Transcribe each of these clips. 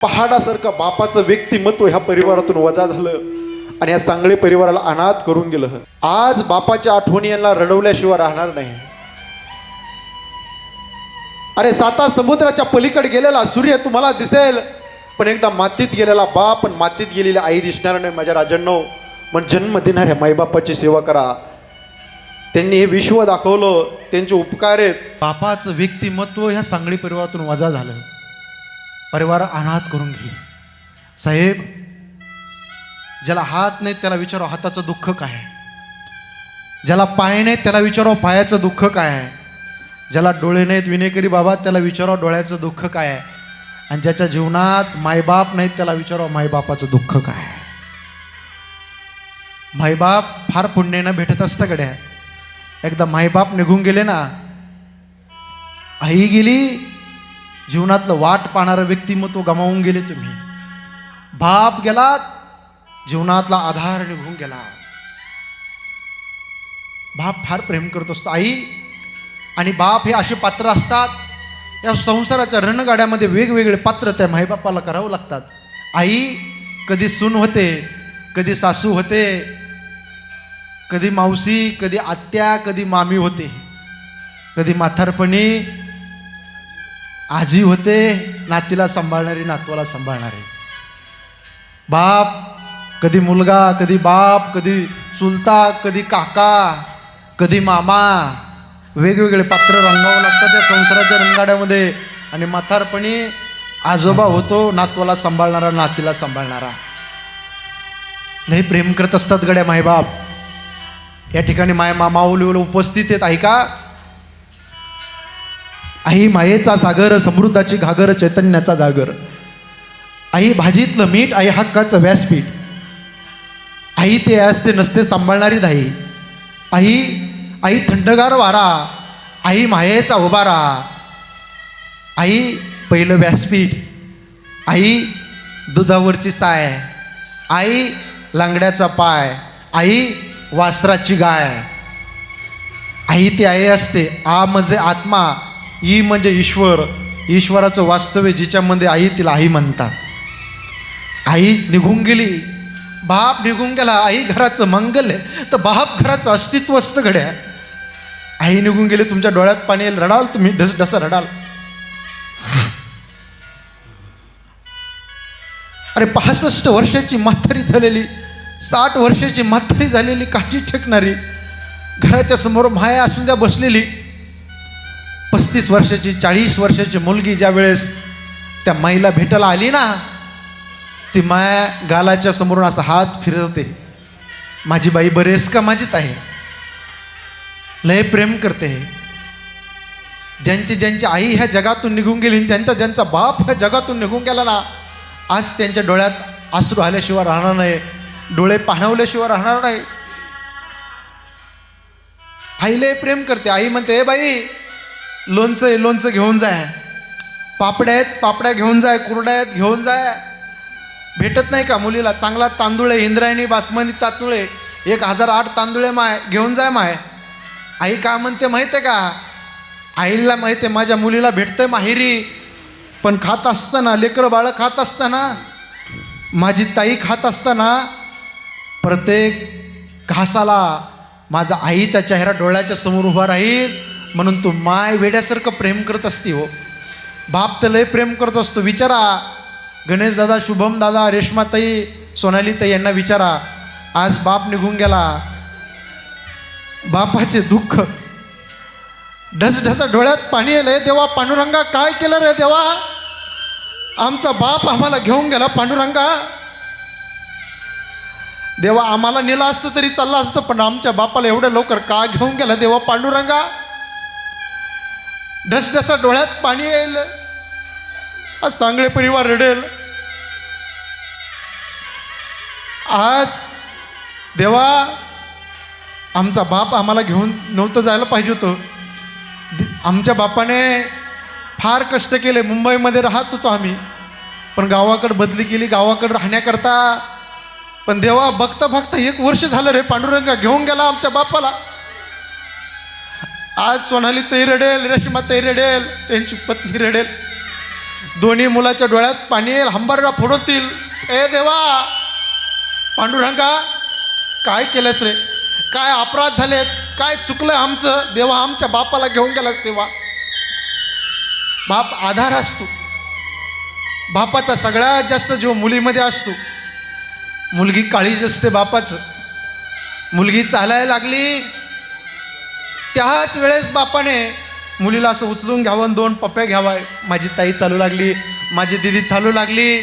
पहाडासारखं बापाचं व्यक्तिमत्व ह्या परिवारातून वजा झालं आणि या सांगळे परिवाराला अनाथ करून गेलं. आज बापाच्या आठवणी यांना रडवल्याशिवाय राहणार नाही. अरे साता समुद्राच्या पलीकडे गेलेला सूर्य तुम्हाला दिसेल पण एकदा मातीत गेलेला बाप पण मातीत गेलेली आई दिसणार नाही माझ्या राजांनो. पण जन्म देणाऱ्या माईबापाची सेवा करा. त्यांनी हे विश्व दाखवलं त्यांचे उपकार आहेत. बापाचं व्यक्तिमत्व ह्या सांगळी परिवारातून वजा झालं. परिवार अनाथ करून घेईल. साहेब ज्याला हात नाहीत त्याला विचारो हाताचं दुःख काय आहे? ज्याला पाय नाहीत त्याला विचारो पायाचं दुःख काय आहे? ज्याला डोळे नाहीत विनेकरी बाबा त्याला विचारो डोळ्याचं दुःख काय आहे? आणि ज्याच्या जीवनात मायबाप नाहीत त्याला विचारो मायबापाचं दुःख काय आहे? मायबाप फार पुण्यानं भेटत असतं गड्या एकदा मायबाप निघून गेले ना आई गेली जीवनातलं वाट पाहणारं व्यक्तिमत्व गमावून गेले तुम्ही. बाप गेला जीवनातला आधार निघून गेला. बाप फार प्रेम करत असतो. आई आणि बाप हे असे पात्र असतात या संसाराच्या रणगाड्यामध्ये वेगवेगळे पात्र त्या माईबापाला करावं लागतात. आई कधी सून होते कधी सासू होते कधी मावशी कधी आत्या कधी मामी होते कधी म्हातारपणी आजी होते नातीला सांभाळणारी नातवाला सांभाळणारी. बाप कधी मुलगा कधी बाप कधी चुलता कधी काका कधी मामा. वेगवेगळे पात्र रंगावं लागतात त्या संसाराच्या रंगाड्यामध्ये. आणि म्हातारपणी आजोबा होतो नातवाला सांभाळणारा नातीला सांभाळणारा. नाही प्रेम करत असतात गड्या मायबाप. या ठिकाणी माय मामा ओलीवर उपस्थित आहेत ऐका. आई मायेचा सागर समृद्धाची घागर चैतन्याचा जागर. आई भाजीतलं मीठ आई हक्काचं व्यासपीठ. आई ते असते नसते सांभाळणारी दाई आई आई थंडगार वारा. आई मायेचा उभारा. आई पहिलं व्यासपीठ. आई दुधावरची साय. आई लांगड्याचा पाय. आई वासराची गाय. आई ती आई असते. आ म्हणजे आत्मा. ई म्हणजे ईश्वर. ईश्वराचं वास्तव्य जिच्यामध्ये आई तिला आई म्हणतात. आई निघून गेली. बाप निघून गेला. आई घराचं मंगल आहे. तर बाप घराचं अस्तित्व असतं घड्या आई निघून गेली तुमच्या डोळ्यात पाणी येईल. रडाल तुम्ही ढस ढसा रडाल. अरे पासष्ट वर्षाची म्हातारी झालेली साठ वर्षाची म्हातारी झालेली काठी ठेकणारी घराच्या समोर माया असून द्या बसलेली पस्तीस वर्षाची चाळीस वर्षाची मुलगी ज्या वेळेस त्या माईला भेटायला आली ना ती माया गालाच्या समोरून असा हात फिरवते माझी बाई बरेस का माझीच आहे. लय प्रेम करते. ज्यांची ज्यांची आई ह्या जगातून निघून गेली ज्यांचा ज्यांचा बाप ह्या जगातून निघून गेला ना आज त्यांच्या डोळ्यात आसरू आल्याशिवाय राहणार नाही डोळे पाणवल्याशिवाय राहणार नाही. आई लय प्रेम करते. आई म्हणते ए बाई लोणचं आहे लोणचं घेऊन जाय. पापड्या आहेत पापड्या घेऊन जाय कुरड्या आहेत घेऊन जाय. भेटत नाही का मुलीला? चांगला तांदूळ आहे इंद्रायणी बासमती तांदूळ आहे. एक हजार आठ तांदूळ आहे माय घेऊन जाय माय. आई का म्हणते माहिती आहे का? आईला माहिती आहे माझ्या मुलीला भेटतंय माहेरी. पण खात असताना लेकरं बाळं खात असताना माझी ताई खात असताना प्रत्येक घासाला माझा आईचा चेहरा डोळ्याच्या समोर उभा राहील. म्हणून तू माय वेड्यासारखं प्रेम करत असती हो. बाप तर लय प्रेम करत असतो. विचारा. गणेश दादा शुभम दादा रेश्माताई सोनालीताई यांना विचारा. आज बाप निघून गेला. बापाचे दुःख. ढसढस डोळ्यात पाणी आलंय. देवा पांडुरंगा काय केलं रे देवा? आमचा बाप आम्हाला घेऊन गेला पांडुरंगा. देवा आम्हाला नेलं असतं तरी चाललं असतं पण आमच्या बापाला एवढं लवकर का घेऊन गेला देवा पांडुरंगा? ढसढसा डोळ्यात पाणी येईल. आज चांगले परिवार रडेल. आज देवा आमचा बाप आम्हाला घेऊन नव्हतं जायला पाहिजे होतं. आमच्या बापाने फार कष्ट केले. मुंबईमध्ये राहत होतो आम्ही. पण गावाकडे बदली केली. गावाकडे राहण्याकरता पण देवा बघता बघता एक वर्ष झालं रे पांडुरंगा घेऊन गेला आमच्या बापाला. आज सोनाली तई रडेल रेश्मा तई रडेल त्यांची पत्नी रडेल. दोन्ही मुलाच्या डोळ्यात पाणी येईल हंबरला फोडवतील. ए देवा! पांडुरंगा काय केलंस रे? काय अपराध झालेत? काय चुकलं आमचं? देवा आमच्या बापाला घेऊन गेलास तेव्हा बाप आधार असतो. बापाचा सगळ्यात जास्त जीव मुलीमध्ये असतो. मुलगी काळीच असते बापाचं. मुलगी चालायला लागली त्याच वेळेस बापाने मुलीला असं उचलून घ्यावं आणि दोन पप्प्या घ्यावा माझी ताई चालू लागली माझी दिदी चालू लागली.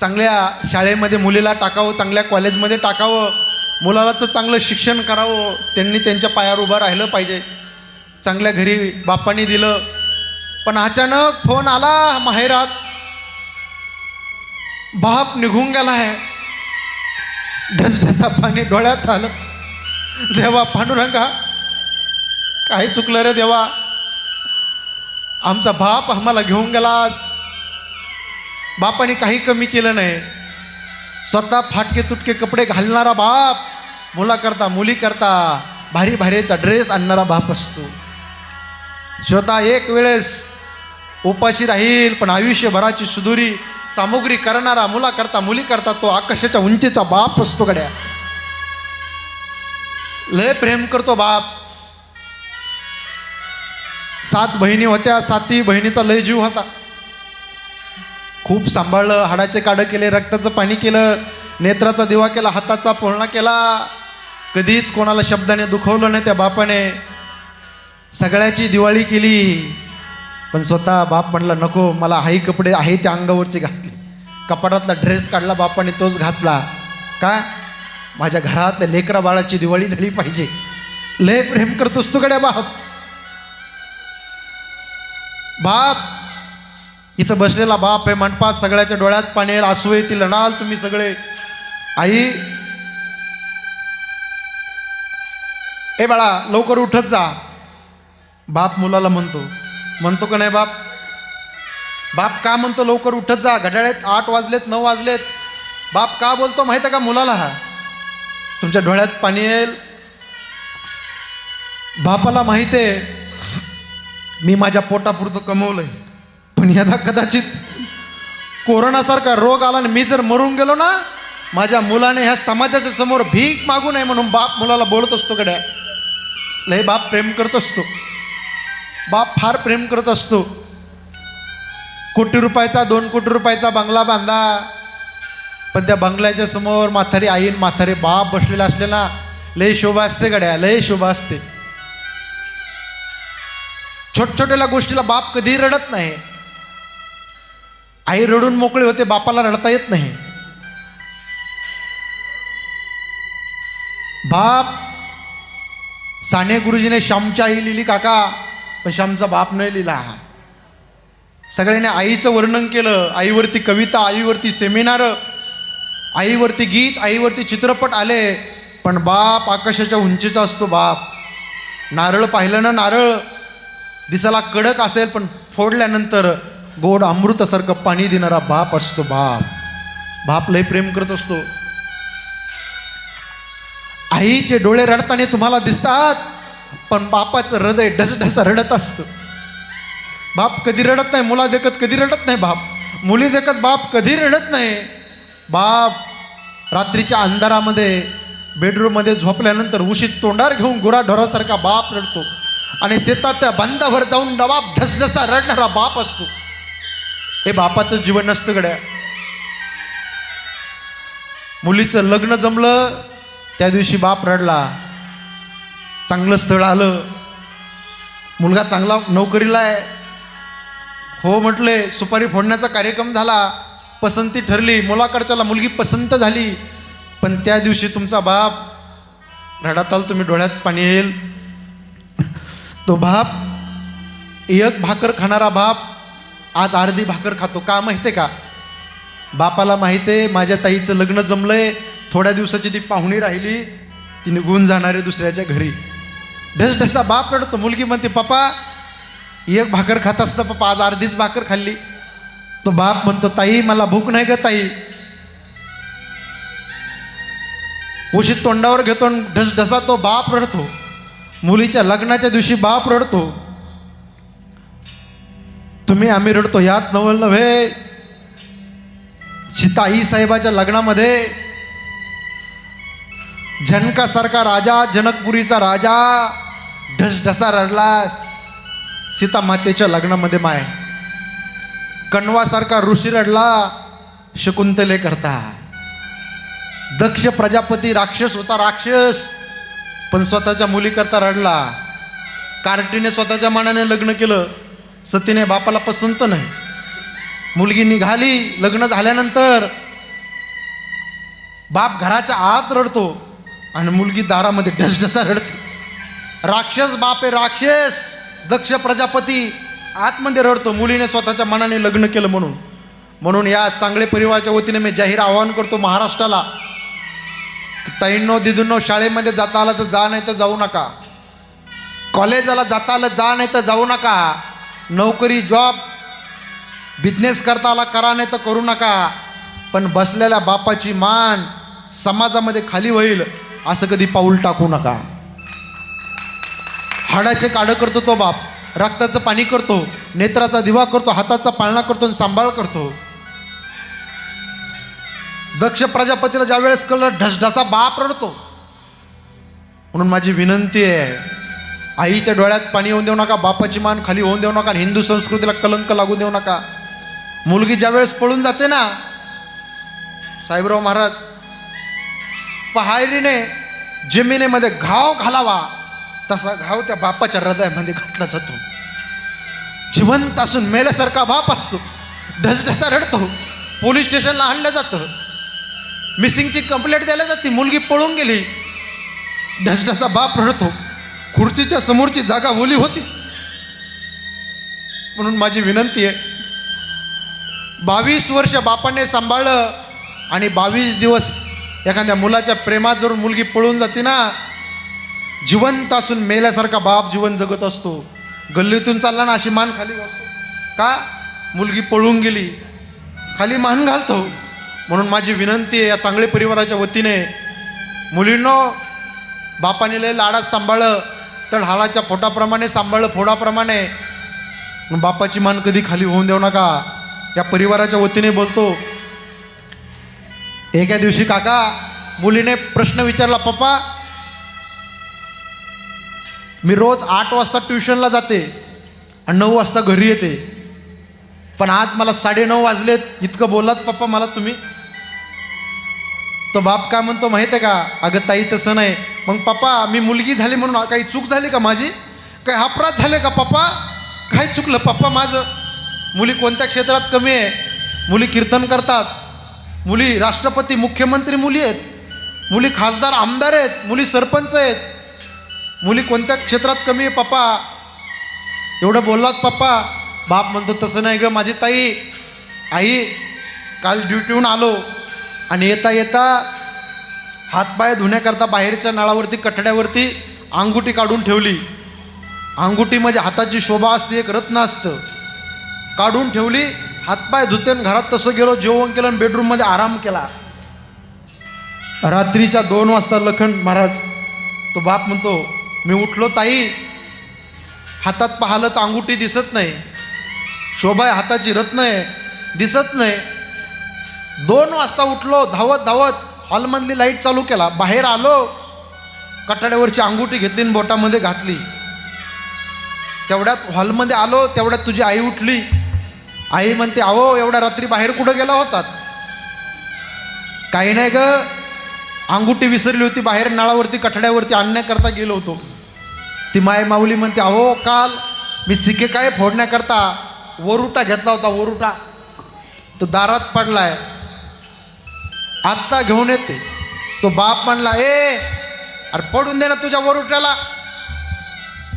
चांगल्या शाळेमध्ये मुलीला टाकावं चांगल्या कॉलेजमध्ये टाकावं मुलालाचं चांगलं शिक्षण करावं त्यांनी त्यांच्या पायावर उभं राहिलं पाहिजे. चांगल्या घरी बापाने दिलं. पण अचानक फोन आला माहेरात. बाप निघून गेला आहे. ढसढसा पाणी डोळ्यात आलं. देवा पांडुरंगा काय चुकलं रे देवा. आमचा बाप आम्हाला घेऊन गेला आज. बापाने काही कमी केलं नाही. स्वतः फाटके तुटके कपडे घालणारा बाप मुलाकरता मुलीकरता भारी भारीचा ड्रेस आणणारा बाप असतो. स्वतः एक वेळेस उपाशी राहील पण आयुष्यभराची सुधुरी सामुग्री करणारा मुलाकरता मुलीकरता तो आकाशाच्या उंचीचा बाप असतो गड्या. लय प्रेम करतो बाप. सात बहिणी होत्या सातही बहिणीचा लय जीव होता. खूप सांभाळलं हाडाचे काढं केले रक्ताचं पाणी केलं नेत्राचा दिवा केला हाताचा पोळणा केला. कधीच कोणाला शब्दाने दुखवलं नाही त्या बापाने. सगळ्याची दिवाळी केली. पण स्वतः बाप म्हणला नको मला हाई कपडे आहे त्या अंगावरचे घातले. कपाटातला ड्रेस काढला बापाने तोच घातला. का? माझ्या घरातल्या लेकरा बाळाची दिवाळी झाली पाहिजे. लय प्रेम करतोस तू गड्या बाप. बाप इथं बसलेला बाप आहे मंडपात सगळ्याच्या डोळ्यात पाणी येईल आसू येतील लढाल तुम्ही सगळे. आई ए बाळा लवकर उठत जा. बाप मुलाला म्हणतो. म्हणतो का नाही बाप? बाप का म्हणतो लवकर उठत जा? घड्याळेत आठ वाजलेत नऊ वाजलेत. बाप का बोलतो माहिती आहे का मुलाला? हा तुमच्या डोळ्यात पाणी येईल. बापाला माहिती आहे मी माझ्या पोटापुरतं कमवलंय. पण यदा कदाचित कोरोनासारखा रोग आला आणि मी जर मरून गेलो ना माझ्या मुलाने ह्या समाजाच्या समोर भीक मागू नये म्हणून बाप मुलाला बोलत असतो गड्या. लय बाप प्रेम करत असतो. बाप फार प्रेम करत असतो. कोटी रुपयाचा दोन कोटी रुपयाचा बंगला बांधा. पण त्या बंगल्याच्या समोर म्हातारी आईन म्हातारे बाप बसलेला असले ना लय शोभा असते गड्या लय शोभा असते. छोट छोट्याला गोष्टीला बाप कधी रडत नाही. आई रडून मोकळे होते बापाला रडता येत नाही. बाप साने गुरुजीने श्यामच्या आई लिहिली काका पण श्यामचा बाप नाही लिहिला. सगळ्यांनी आईचं वर्णन केलं आईवरती कविता आईवरती सेमिनार आईवरती गीत आईवरती चित्रपट आले पण बाप आकाशाच्या उंचीचा असतो बाप. नारळ पाहिलं ना नारळ दिसाला कडक असेल पण फोडल्यानंतर गोड अमृतासारखं पाणी देणारा बाप असतो बाप. बाप लय प्रेम करत असतो. आईचे डोळे रडताना तुम्हाला दिसतात पण बापाचं हृदय ढसढसा रडत असतं. बाप कधी रडत नाही मुला देखत कधी रडत नाही बाप. मुली देखत बाप कधी रडत नाही. बाप रात्रीच्या अंधारामध्ये बेडरूममध्ये झोपल्यानंतर उशीत तोंडार घेऊन गुराढोरासारखा बाप रडतो. आणि शेतात त्या बंदावर जाऊन नवाब ढसढसा रडणारा बाप असतो. हे बापाचं जीवन नसतं गड्या. मुलीचं लग्न जमलं त्या दिवशी बाप रडला. चांगलं स्थळ आलं. मुलगा चांगला नोकरीला आहे. हो म्हटले सुपारी फोडण्याचा कार्यक्रम झाला. पसंती ठरली मुलाकडच्याला मुलगी पसंत झाली पण त्या दिवशी तुमचा बाप रडाताल तुम्ही डोळ्यात पाणी येईल. तो बाप एक भाकर खाणारा बाप आज अर्धी भाकर खातो. का माहिती आहे का? बापाला माहिती आहे माझ्या ताईचं लग्न जमलंय थोड्या दिवसाची ती पाहुणी राहिली ती निघून जाणारी दुसऱ्याच्या घरी. ढसढसा बाप रडतो. मुलगी म्हणते पप्पा एक भाकर खात असतं पप्पा आज अर्धीच भाकर खाल्ली. तो बाप म्हणतो ताई मला भूक नाही ग ताई. उशी तोंडावर घेतो ढसढसा तो बाप रडतो. मुलीच्या लग्नाच्या दिवशी बाप रडतो. तुम्ही आम्ही रडतो यात नवल नव्हे. सीताई साहेबाच्या लग्नामध्ये जनकासारखा राजा जनकपुरीचा राजा ढसढसा रडला. सीता मातेच्या लग्नामध्ये माय. कण्वासारखा ऋषी रडला शकुंतले करता. दक्ष प्रजापती राक्षस होता राक्षस पण स्वतःच्या मुलीकरता रडला. कार्टीने स्वतःच्या मनाने लग्न केलं सतीने बापाला पसंत नाही. मुलगी निघाली लग्न झाल्यानंतर बाप घराच्या आत रडतो आणि मुलगी दारामध्ये ढसढसा रडते. राक्षस बाप आहे राक्षस दक्ष प्रजापती आतमध्ये रडतो. मुलीने स्वतःच्या मनाने लग्न केलं म्हणून. म्हणून या सांगळे परिवाराच्या वतीने मी जाहीर आवाहन करतो महाराष्ट्राला ताईंनो दिदूंनो शाळेमध्ये जाता आलं तर जा नाही तर जाऊ नका. कॉलेजाला जाता आलं जा नाही तर जाऊ नका. नोकरी जॉब बिझनेस करता आला करा नाही तर करू नका. पण बसलेल्या बापाची मान समाजामध्ये खाली होईल असं कधी पाऊल टाकू नका. हाडाचे काढं करतो तो बाप. रक्ताचं पाणी करतो नेत्राचा दिवा करतो हाताचा पाळणा करतो आणि सांभाळ करतो. दक्ष प्रजापतीला ज्या वेळेस कळलं ढसढसा बाप रडतो. म्हणून माझी विनंती आहे आईच्या डोळ्यात पाणी होऊन देऊ नका बापाची मान खाली होऊन देऊ नका आणि हिंदू संस्कृतीला कलंक लागू देऊ नका. मुलगी ज्या वेळेस पळून जाते ना साहेबराव महाराज पहायरीने जमिनीमध्ये घाव घालावा. तसा घाव त्या बापाच्या हृदयामध्ये घातला जातो. जिवंत असून मेल्यासारखा बाप असतो. ढसढसा रडतो. पोलीस स्टेशनला आणलं जातं. मिसिंगची कंप्लेंट द्यायला जाते. मुलगी पळून गेली. ढसढसा बाप रडतो. खुर्चीच्या समोरची जागा ओली होती. म्हणून माझी विनंती आहे बावीस वर्ष बापाने सांभाळलं आणि बावीस दिवस एखाद्या मुलाच्या प्रेमात जर मुलगी पळून जाते ना जिवंत असून मेल्यासारखा बाप जीवन जगत असतो. गल्लीतून चालला ना अशी मान खाली घालतो. का? मुलगी पळून गेली. खाली मान घालतो. म्हणून माझी विनंती आहे या सांगळे परिवाराच्या वतीने मुलींनो बापाने लय लाडात सांभाळलं तर हालाच्या फोटाप्रमाणे सांभाळलं फोडाप्रमाणे. मग बापाची मान कधी खाली होऊन देऊ नका. या परिवाराच्या वतीने बोलतो. एका दिवशी काका मुलीने प्रश्न विचारला पप्पा मी रोज आठ वाजता ट्युशनला जाते आणि नऊ वाजता घरी येते. पण आज मला साडेनऊ वाजलेत. इतकं बोललात पप्पा मला तुम्ही तो बाप काय म्हणतो माहीत आहे का? अगं ताई तसं नाही. मग पप्पा मी मुलगी झाली म्हणून काही चूक झाली का माझी? काही अपराध झाले का पप्पा? काय चुकलं? पप्पा माझं मुली कोणत्या क्षेत्रात कमी आहे? मुली कीर्तन करतात. मुली राष्ट्रपती मुख्यमंत्री मुली आहेत. मुली खासदार आमदार आहेत. मुली सरपंच आहेत. मुली कोणत्या क्षेत्रात कमी आहे पप्पा? एवढं बोललात पप्पा. बाप म्हणतो तसं नाही गं माझी ताई. आई काल ड्युटीहून आलो. आणि येता येता हातपाय धुण्याकरता बाहेरच्या नळावरती कठड्यावरती अंगुठी काढून ठेवली. अंगुठी म्हणजे हाताची शोभा असते एक रत्न असतं. काढून ठेवली हातपाय धुते घरात तसं गेलो जेवण केलं आणि बेडरूममध्ये आराम केला. रात्रीच्या दोन वाजता लखन महाराज तो बाप म्हणतो मी उठलो ताई. हातात पाहिलं तर अंगुठी दिसत नाही. शोभा आहे हाताची रत्न आहे दिसत नाही. दोन वाजता उठलो धावत धावत हॉलमधली लाइट चालू केला. बाहेर आलो कठाड्यावरची अंगुठी घेतली आणि बोटामध्ये घातली. तेवढ्यात हॉलमध्ये आलो तेवढ्यात तुझी आई उठली. आई म्हणते अहो एवढ्या रात्री बाहेर कुठं गेला होतात? काही नाही ग अंगुठी विसरली होती बाहेर नळावरती कठड्यावरती आणण्याकरता गेलो होतो. ती माय माऊली म्हणते अहो काल मी सिके काय फोडण्याकरता वरुटा घेतला होता वरुटा. तो दारात पडलाय. आत्ता घेऊन येते. तो बाप म्हणला ए अरे पडून दे ना तुझ्या वरुट्याला.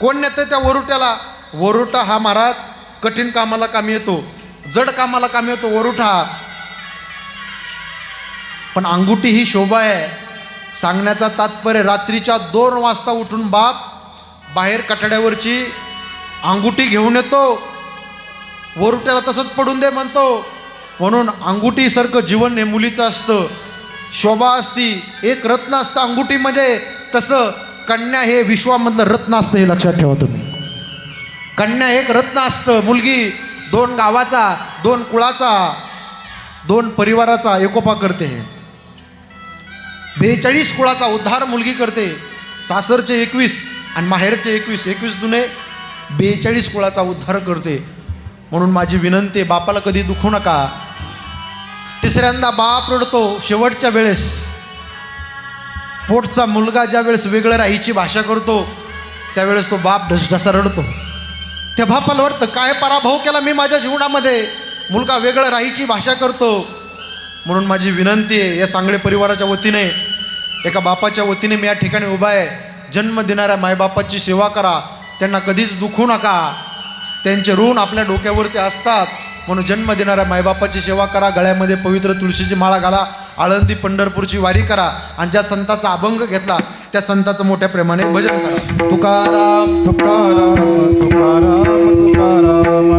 कोण नेतं त्या वरुट्याला? वरुटा हा महाराज कठीण कामाला कामी येतो जड कामाला कामी येतो वरुठा पण अंगुठी ही शोभा आहे. सांगण्याचा तात्पर्य रात्रीच्या दोन वाजता उठून बाप बाहेर कठड्यावरची अंगुठी घेऊन येतो. वरुट्याला तसंच पडून दे म्हणतो. म्हणून अंगुठीसारखं जीवन हे मुलीचं असतं. शोभा असती एक रत्न असतं अंगुठी म्हणजे तसं कन्या हे विश्वामधलं रत्न असतं हे लक्षात ठेवा तुम्ही. कन्या एक रत्न असतं. मुलगी दोन गावाचा दोन कुळाचा दोन परिवाराचा एकोपा करते हे. बेचाळीस कुळाचा उद्धार मुलगी करते. सासरचे एकवीस आणि माहेरचे एकवीस. एकवीस जुने बेचाळीस कुळाचा उद्धार करते. म्हणून माझी विनंती बापाला कधी दुखू नका. तिसऱ्यांदा बाप रडतो शेवटच्या वेळेस. पोटचा मुलगा ज्या वेळेस वेगळं राहीची भाषा करतो त्यावेळेस तो बाप ढसढसा रडतो. त्या बापाला वाटतं काय पराभव केला मी माझ्या जीवनामध्ये? मुलगा वेगळं राहीची भाषा करतो. म्हणून माझी विनंती आहे या सांगळे परिवाराच्या वतीने एका बापाच्या वतीने मी या ठिकाणी उभा आहे. जन्म देणाऱ्या मायबापाची सेवा करा. त्यांना कधीच दुखू नका. त्यांचे ऋण आपल्या डोक्यावरती असतात. म्हणून जन्म देणाऱ्या मायबापाची सेवा करा. गळ्यामध्ये पवित्र तुळशीची माळा घाला. आळंदी पंढरपूरची वारी करा. आणि ज्या संताचा अभंग घेतला त्या संताचं मोठ्या प्रेमाने भजन करा. तुकाराम तुकाराम तुकाराम तुकाराम.